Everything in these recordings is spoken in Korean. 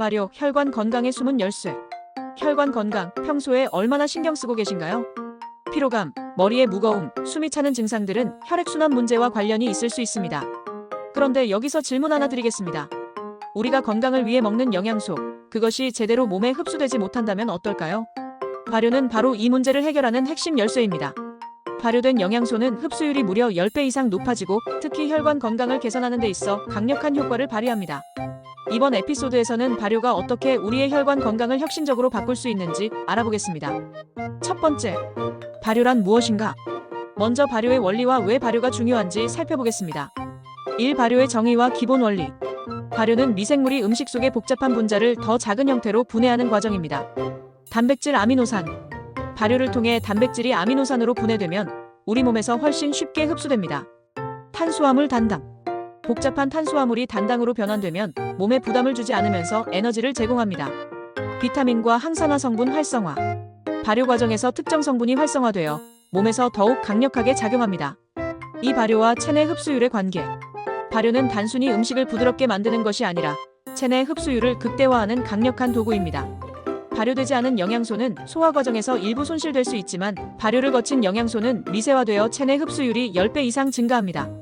마료, 혈관 건강의 숨은 열쇠. 혈관 건강, 평소에 얼마나 신경 쓰고 계신가요? 피로감, 머리의 무거움, 숨이 차는 증상들은 혈액순환 문제와 관련이 있을 수 있습니다. 그런데 여기서 질문 하나 드리겠습니다. 우리가 건강을 위해 먹는 영양소, 그것이 제대로 몸에 흡수되지 못한다면 어떨까요? 발효는 바로 이 문제를 해결하는 핵심 열쇠입니다. 발효된 영양소는 흡수율이 무려 10배 이상 높아지고 특히 혈관 건강을 개선하는 데 있어 강력한 효과를 발휘합니다. 이번 에피소드에서는 발효가 어떻게 우리의 혈관 건강을 혁신적으로 바꿀 수 있는지 알아보겠습니다. 첫 번째, 발효란 무엇인가? 먼저 발효의 원리와 왜 발효가 중요한지 살펴보겠습니다. 1. 발효의 정의와 기본 원리. 발효는 미생물이 음식 속의 복잡한 분자를 더 작은 형태로 분해하는 과정입니다. 단백질 아미노산. 발효를 통해 단백질이 아미노산으로 분해되면 우리 몸에서 훨씬 쉽게 흡수됩니다. 탄수화물 단당. 복잡한 탄수화물이 단당으로 변환되면 몸에 부담을 주지 않으면서 에너지를 제공합니다. 비타민과 항산화 성분 활성화. 발효 과정에서 특정 성분이 활성화되어 몸에서 더욱 강력하게 작용합니다. 이 발효와 체내 흡수율의 관계. 발효는 단순히 음식을 부드럽게 만드는 것이 아니라 체내 흡수율을 극대화하는 강력한 도구입니다. 발효되지 않은 영양소는 소화 과정에서 일부 손실될 수 있지만 발효를 거친 영양소는 미세화되어 체내 흡수율이 10배 이상 증가합니다.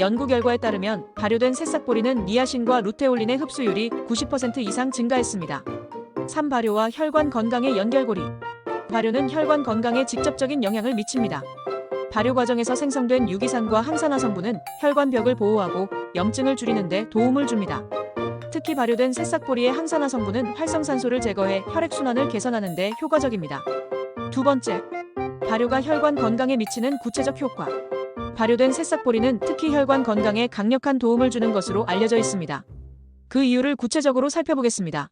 연구 결과에 따르면 발효된 새싹보리는 니아신과 루테올린의 흡수율이 90% 이상 증가했습니다. 3. 발효와 혈관 건강의 연결고리. 발효는 혈관 건강에 직접적인 영향을 미칩니다. 발효 과정에서 생성된 유기산과 항산화 성분은 혈관 벽을 보호하고 염증을 줄이는 데 도움을 줍니다. 특히 발효된 새싹보리의 항산화 성분은 활성산소를 제거해 혈액순환을 개선하는 데 효과적입니다. 두 번째, 발효가 혈관 건강에 미치는 구체적 효과. 발효된 새싹보리는 특히 혈관 건강에 강력한 도움을 주는 것으로 알려져 있습니다. 그 이유를 구체적으로 살펴보겠습니다.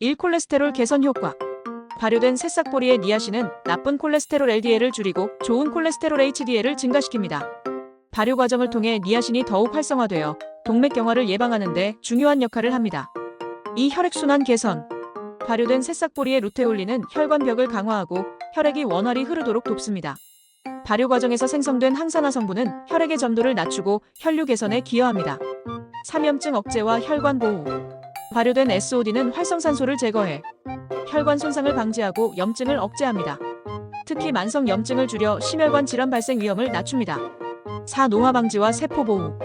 1. 콜레스테롤 개선 효과. 발효된 새싹보리의 니아신은 나쁜 콜레스테롤 LDL을 줄이고 좋은 콜레스테롤 HDL을 증가시킵니다. 발효 과정을 통해 니아신이 더욱 활성화되어 동맥경화를 예방하는 데 중요한 역할을 합니다. 이 혈액순환 개선. 발효된 새싹보리의 루테올린은 혈관벽을 강화하고 혈액이 원활히 흐르도록 돕습니다. 발효 과정에서 생성된 항산화 성분은 혈액의 점도를 낮추고 혈류 개선에 기여합니다. 삼염증 억제와 혈관 보호. 발효된 SOD는 활성산소를 제거해 혈관 손상을 방지하고 염증을 억제합니다. 특히 만성 염증을 줄여 심혈관 질환 발생 위험을 낮춥니다. 4. 노화 방지와 세포 보호.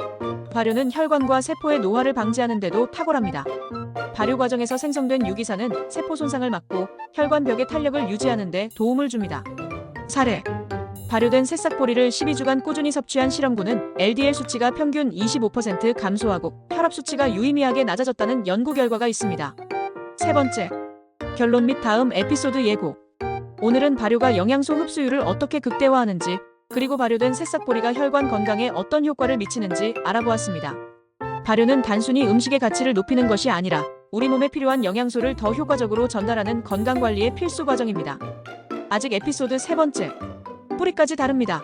발효는 혈관과 세포의 노화를 방지하는 데도 탁월합니다. 발효 과정에서 생성된 유기산은 세포 손상을 막고 혈관 벽의 탄력을 유지하는 데 도움을 줍니다. 사례 발효된 새싹보리를 12주간 꾸준히 섭취한 실험군은 LDL 수치가 평균 25% 감소하고 혈압 수치가 유의미하게 낮아졌다는 연구 결과가 있습니다. 세 번째, 결론 및 다음 에피소드 예고. 오늘은 발효가 영양소 흡수율을 어떻게 극대화하는지, 그리고 발효된 새싹보리가 혈관 건강에 어떤 효과를 미치는지 알아보았습니다. 발효는 단순히 음식의 가치를 높이는 것이 아니라 우리 몸에 필요한 영양소를 더 효과적으로 전달하는 건강 관리의 필수 과정입니다. 아직 에피소드 세 번째, 뿌리까지 다릅니다.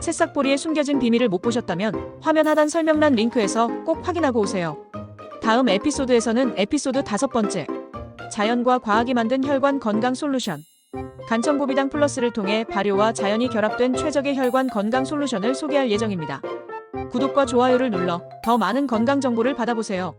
새싹보리의 숨겨진 비밀을 못 보셨다면 화면 하단 설명란 링크에서 꼭 확인하고 오세요. 다음 에피소드에서는 에피소드 다섯 번째, 자연과 과학이 만든 혈관 건강 솔루션. 간청보비당 플러스를 통해 발효와 자연이 결합된 최적의 혈관 건강 솔루션을 소개할 예정입니다. 구독과 좋아요를 눌러 더 많은 건강 정보를 받아보세요.